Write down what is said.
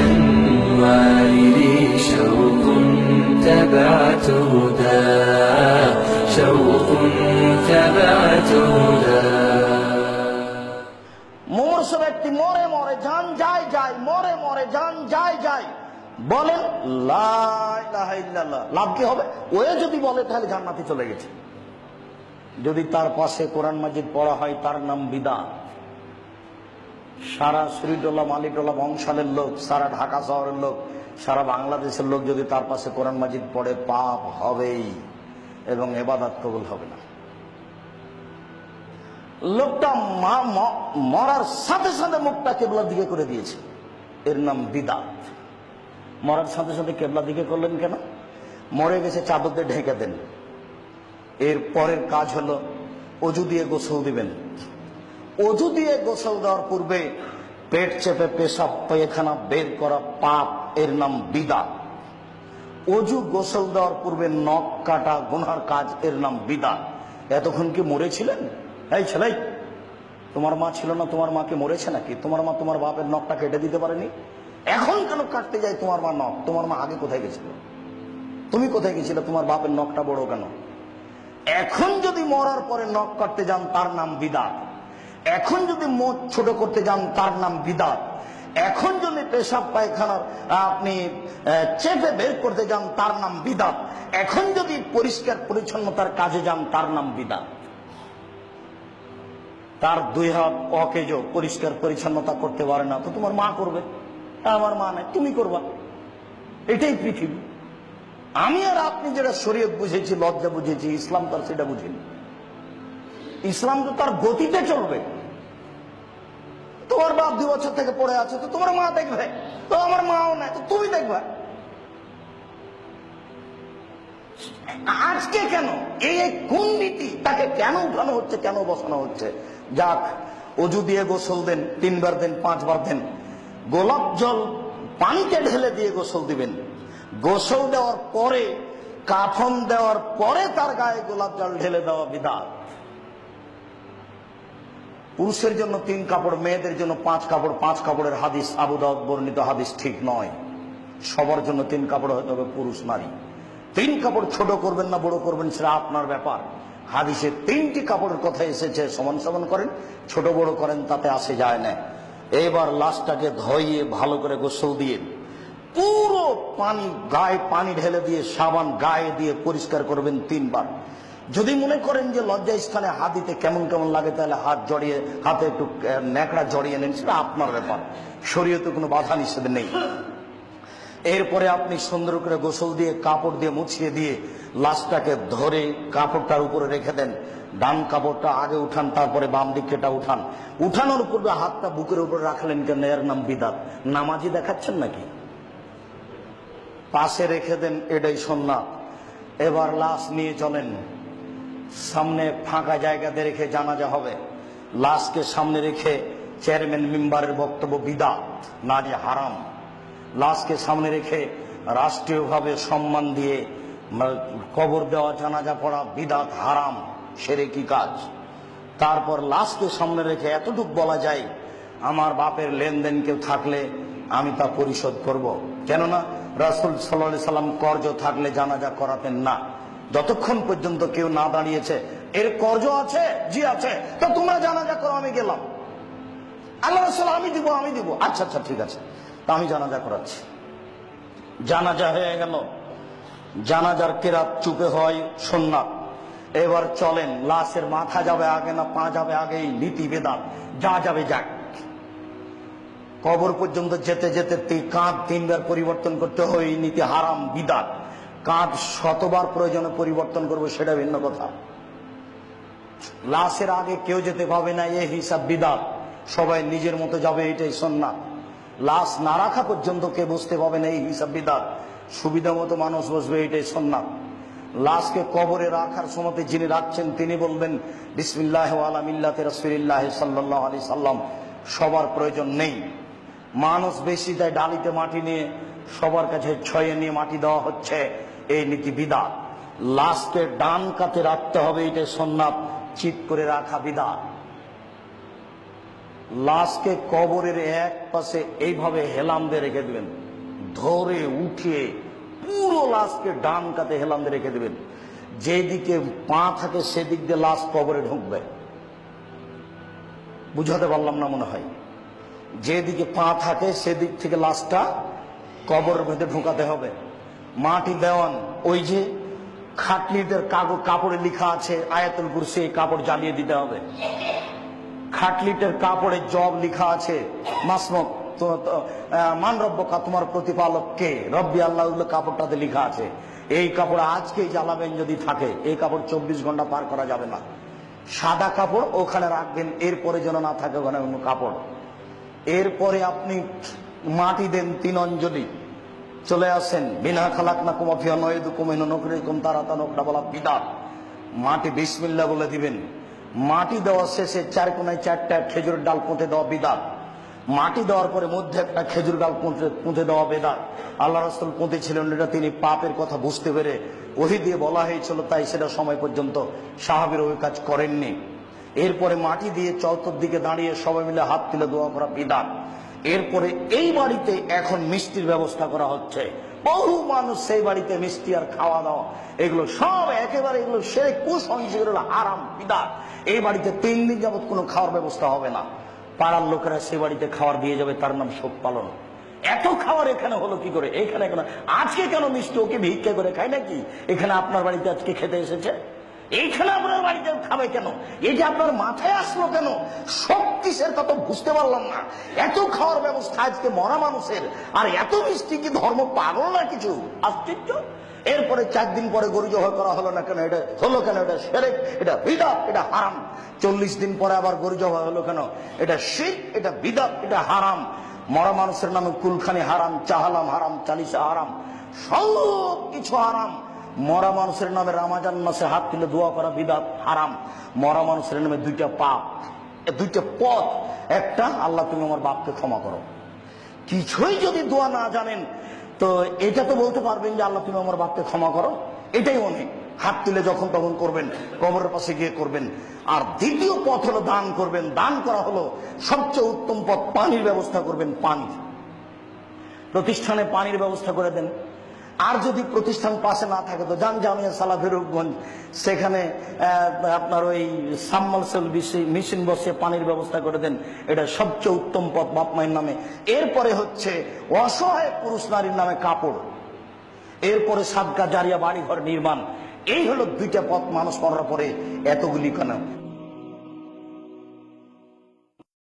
الأنوار لي شوق تبعت هدى شوق تبعت هدى মুমূর্ষ ব্যক্তি মরে মরে যান যায় যায় মরে মরে যান যায় যায় বলেন লা ইলাহা ইল্লাল্লাহ। লাভ কি হবে ওয়ে যদি বলে তাহলে জান্নাতে চলে গেছে যদি তার পাশে কোরআন মাজিদ পড়া হয় তার নাম বিদা সারা শ্রীডোলা মালিটোলা বংশালের লোক, সারা ঢাকা শহরের লোক, সারা বাংলাদেশের লোক যদি তার পাশে কোরআন মাজিদ পড়ে, পাপ হবেই এবং এবাদাত কবুল হবে না। লোকটা মা- মরার সাথে সাথে মুখটা কেবলার দিকে করে দিয়েছে। এর নাম বিদাত। মরার সাথে সাথে কেবলার দিকে করলেন কেন? মরে গেছে চাদর দিয়ে ঢেকে দেন। এর পরের কাজ হলো অজু দিয়ে গোসল দিবেন। অজু দিয়ে গোসল দেওয়ার পূর্বে পেট চেপে পেশাব পায়খানা বের করা পাপ এর নাম বিদা। অজু গোসল দেওয়ার পূর্বে নখ কাটা গুনহার কাজ এর নাম বিদা। এতক্ষণ কি মরেছিলেন? এই ছেলে তোমার মা ছিল না, তোমার মাকে মরেছে নাকি? তোমার মা তোমার বাপের নখটা কেটে দিতে পারেনি? এখন কেন কাটতে যায় তোমার মা নখ? তোমার মা আগে কোথায় গেছিল? তুমি কোথায় গেছিলে? তোমার বাপের নখটা বড় কেন? এখন যদি মরার পরে নখ কাটতে যান, তার নাম বিদাত এখন যদি মোট ছোট করতে যান, তার নাম বিদাত। এখন যদি পেশাব পায়খানার আপনি চেপে বের করতে যান, তার নাম বিদাত। এখন যদি পরিষ্কার পরিচ্ছন্নতার কাজে যান, তার নাম বিদাত। তার দুই হাত অকেজো পরিষ্কার পরিচ্ছন্নতা করতে পারে না, তো তোমার মা করবে। আমার মা নাই, তুমি করবা। এটাই পৃথিবী। আমি আর আপনি যেটা শরীয়ত বুঝেছি, লজ্জা বুঝেছি, ইসলাম তার সেটা বুঝিনি। ইসলাম তো তার গতিতে চলবে। তোমার বাপ দু বছর থেকে পড়ে আছে, তো তোমার মা দেখবে, তো আমার মাও নাই, তো তুমি দেখবে। আজকে কেন? এই কোন নীতি তাকে কেন উঠানো হচ্ছে, কেন বসানো হচ্ছে? যাক, অজু দিয়ে গোসল দেন, তিনবার দেন, পাঁচবার দেন। গোলাপ জল পানিতে ঢেলে দিয়ে গোসল দিবেন। গোসল দেওয়ার পরে, কাফন দেওয়ার পরে তার গায়ে গোলাপ জল ঢেলে দেওয়া বিধান। পুরুষের জন্য তিন কাপড়, মেয়েদের জন্য পাঁচ কাপড়। পাঁচ কাপড়ের হাদিস, আবু দাউদ বর্ণিত হাদিস ঠিক নয়। সবার জন্য তিন কাপড় হতে হবে পুরুষ নারী। তিন কাপড় ছোট করবেন না, বড় করবেন, সেটা আপনার ব্যাপার। হাদিসে তিনটি কাপড়ের কথা এসেছে, সমান সমান করেন, ছোট বড় করেন, তাতে আসে যায় না। এবার লাশটাকে ধইয়ে ভালো করে গোসল দিয়ে, পুরো পানি, গায়ে পানি ঢেলে দিয়ে, সাবান গায়ে দিয়ে পরিষ্কার করবেন তিনবার। যদি মনে করেন যে লজ্জা স্থানে হাত দিতে কেমন কেমন লাগে, তাহলে হাত জড়িয়ে, হাতে একটু ন্যাকড়া জড়িয়ে নেন, সেটা আপনার ব্যাপার। শরীয়তে কোনো বাধা নিষেধ নেই। এরপরে আপনি সুন্দর করে গোসল দিয়ে, কাপড় দিয়ে মুছিয়ে দিয়ে লাশটাকে ধরে কাপড়টার উপরে রেখে দেন। ডান কাপড়টা আগে উঠান, তারপরে বাম দিকেটা উঠান। উঠানোর পূর্বে হাতটা বুকের উপরে রাখলেন কেন? এর নাম বিদাত। নামাজি দেখাচ্ছেন নাকি? পাশে রেখে দেন, এটাই সোননাথ এবার লাশ নিয়ে চলেন। সামনে ফাঁকা জায়গাতে রেখে জানাজা হবে। লাশকে সামনে রেখে চেয়ারম্যান মেম্বারের বক্তব্য বিদা, না যে হারাম। লাশকে সামনে রেখে রাষ্ট্রীয়ভাবে সম্মান দিয়ে কবর দেওয়া, জানাজা পড়া বিদাত হারাম, সেরে কি কাজ? তারপর লাশকে সামনে রেখে এতটুকু বলা যায়, আমার বাপের লেনদেন কেউ থাকলে আমি তা পরিশোধ করব। কেননা রাসুল সাল্লা সাল্লাম কর্জ থাকলে জানাজা করাতেন না। যতক্ষণ পর্যন্ত কেউ না দাঁড়িয়েছে, এর কর্জ আছে, জি আছে। তো তোমরা জানাজা করো, আমি গেলাম। আল্লাহ রসুল, আমি দিব আমি দিব। আচ্ছা আচ্ছা ঠিক আছে। তা আমি জানাজা করাচ্ছি। জানাজা হয়ে গেল। জানাজার কেরাত চুপে হয় সন্ন্যাত এবার চলেন, লাশের মাথা যাবে আগে না পা যাবে আগেই, নীতি বেদাত, যা যাবে যাক। কবর পর্যন্ত যেতে যেতে কাঁধ তিনবার পরিবর্তন করতে হয়, নীতি হারাম, বিদাত। কাঁধ শতবার প্রয়োজনে পরিবর্তন করব, সেটা ভিন্ন কথা। লাশের আগে কেউ যেতে পাবে না, এ হিসাব বিদাত। সবাই নিজের মতো যাবে, এটাই সন্না। লাশ না রাখা পর্যন্ত কে বসতে পাবে না, এই হিসাব বিদাত। সুবিধা মতো মানুষ বসবে, এটাই সন্না। লাশকে কবরে রাখার সময় যিনি রাখছেন, তিনি বলবেন, বিসমিল্লাহ আলমিল্লাতে রসুলিল্লাহ সাল্লাহ আলি সাল্লাম। সবার প্রয়োজন নেই। মানুষ বেশি তাই ডালিতে মাটি নিয়ে, সবার কাছে ছয়ে নিয়ে মাটি দেওয়া হচ্ছে। এই নীতি বিদাত। লাশকে ডান কাতে রাখতে হবে এটা সোননাথ চিত করে রাখা বিধান লাশকে কবরের এক পাশে এইভাবে হেলাম দিয়ে রেখে দেবেন। ধরে উঠিয়ে পুরো লাশকে ডান কাতে হেলাম দিয়ে রেখে দেবেন। যেদিকে পা থাকে সেদিক দিয়ে লাশ কবরে ঢুকবে। বুঝাতে পারলাম না মনে হয়। যেদিকে পা থাকে সেদিক থেকে লাশটা কবরের মধ্যে ঢুকাতে হবে। মাটি দেওয়ান, ওই যে খাটনিদের কাগজ, কাপড়ে লিখা আছে, আয়াতুল কুরসি কাপড় জ্বালিয়ে দিতে হবে। খাটলিটের কাপড়ে জব লিখা আছে, মাসমক মান রব্বকা, তোমার প্রতিপালক কে? রব্বি আল্লাহ কাপড়টাতে লেখা আছে। এই কাপড় আজকেই জ্বালাবেন যদি থাকে, এই কাপড় চব্বিশ ঘণ্টা পার করা যাবে না। সাদা কাপড় ওখানে রাখবেন, এরপরে যেন না থাকে ওখানে অন্য কাপড়। এরপরে আপনি মাটি দেন তিন অঞ্জলি। চলে আসেন। বিনা খালাক না কুমাফিয়া নয় দুকুমিন নকরি কুম তারা তা নকরা বলা বিদাত মাটি বিসমিল্লা বলে দিবেন। মাটি দেওয়া শেষে চার কোনায় চারটা খেজুরের ডাল পুঁতে দেওয়া বিদাত মাটি দেওয়ার পরে মধ্যে একটা খেজুর ডাল পুঁতে দেওয়া বেদাত আল্লাহ রসুল পুঁতেছিলেন, এটা তিনি পাপের কথা বুঝতে পেরে ওহি দিয়ে বলা হয়েছিল, তাই সেটা সময় পর্যন্ত সাহাবির ওই কাজ করেননি। এরপরে মাটি দিয়ে চতুর্দিকে দাঁড়িয়ে সবাই মিলে হাত তুলে দোয়া করা বিদাত এরপরে এই বাড়িতে এখন মিষ্টির ব্যবস্থা করা হচ্ছে। বহু মানুষ সেই বাড়িতে মিষ্টি আর খাওয়া দাওয়া। এগুলো সব একেবারে এগুলো সে কুসংস্কার হলো আরাম বিদাত এই বাড়িতে তিন দিন যাবৎ কোনো খাওয়ার ব্যবস্থা হবে না। পাড়ার লোকেরা সে বাড়িতে খাওয়ার দিয়ে যাবে, তার নাম শোক পালন। এত খাবার এখানে হলো কি করে? এখানে কেন আজকে কেন মিষ্টি? ওকে ভিক্ষা করে খায় নাকি? এখানে আপনার বাড়িতে আজকে খেতে এসেছে? এইখানে আপনার বাড়িতে খাবে কেন? এটা আপনার মাথায় আসলো কেন? সব কিসের কত বুঝতে পারলাম না। এত খাওয়ার ব্যবস্থা আজকে মরা মানুষের। আর এত মিষ্টি কি ধর্ম পাগল না কিছু? আশ্চর্য। এরপরে চার দিন পরে গরু জবাই করা হলো না কেন? এটা হলো কেন? এটা সেরেক, এটা বিদাত, এটা হারাম। চল্লিশ দিন পরে আবার গরু জবাই হলো কেন? এটা শিখ এটা বিদাত, এটা হারাম। মরা মানুষের নামে কুলখানি হারাম, চাহালাম হারাম চালিসা হারাম। সব কিছু হারাম। মরা মানুষের নামে রামাজান মাসে হাত তুলে দোয়া করা বিদাত হারাম। মরা মানুষের নামে দুইটা পাপ দুইটা পথ। একটা, আল্লাহ তুমি আমার বাপকে ক্ষমা করো। কিছুই যদি দোয়া না জানেন, তো এটা তো বলতে পারবেন যে আল্লাহ তুমি আমার বাপকে ক্ষমা করো। এটাই অনেক। হাত তুলে যখন তখন করবেন, কবরের পাশে গিয়ে করবেন। আর দ্বিতীয় পথ হলো দান করবেন। দান করা হলো সবচেয়ে উত্তম পথ, পানির ব্যবস্থা করবেন পানি। প্রতিষ্ঠানে পানির ব্যবস্থা করে দেন। আর যদি প্রতিষ্ঠান পাশে না থাকে, তো যান জামিয়া সালাফের রূপগঞ্জ সেখানে আপনার ওই সাবমার্সেল মেশিন বসে পানির ব্যবস্থা করে দেন, এটা সবচেয়ে উত্তম পথ বাপ মায়ের নামে। এরপরে হচ্ছে অসহায় পুরুষ নারীর নামে কাপড়। এরপরে সাদকা জারিয়া বাড়িঘর নির্মাণ। এই হলো দুইটা পথ মানুষ করার পরে এতগুলি কেন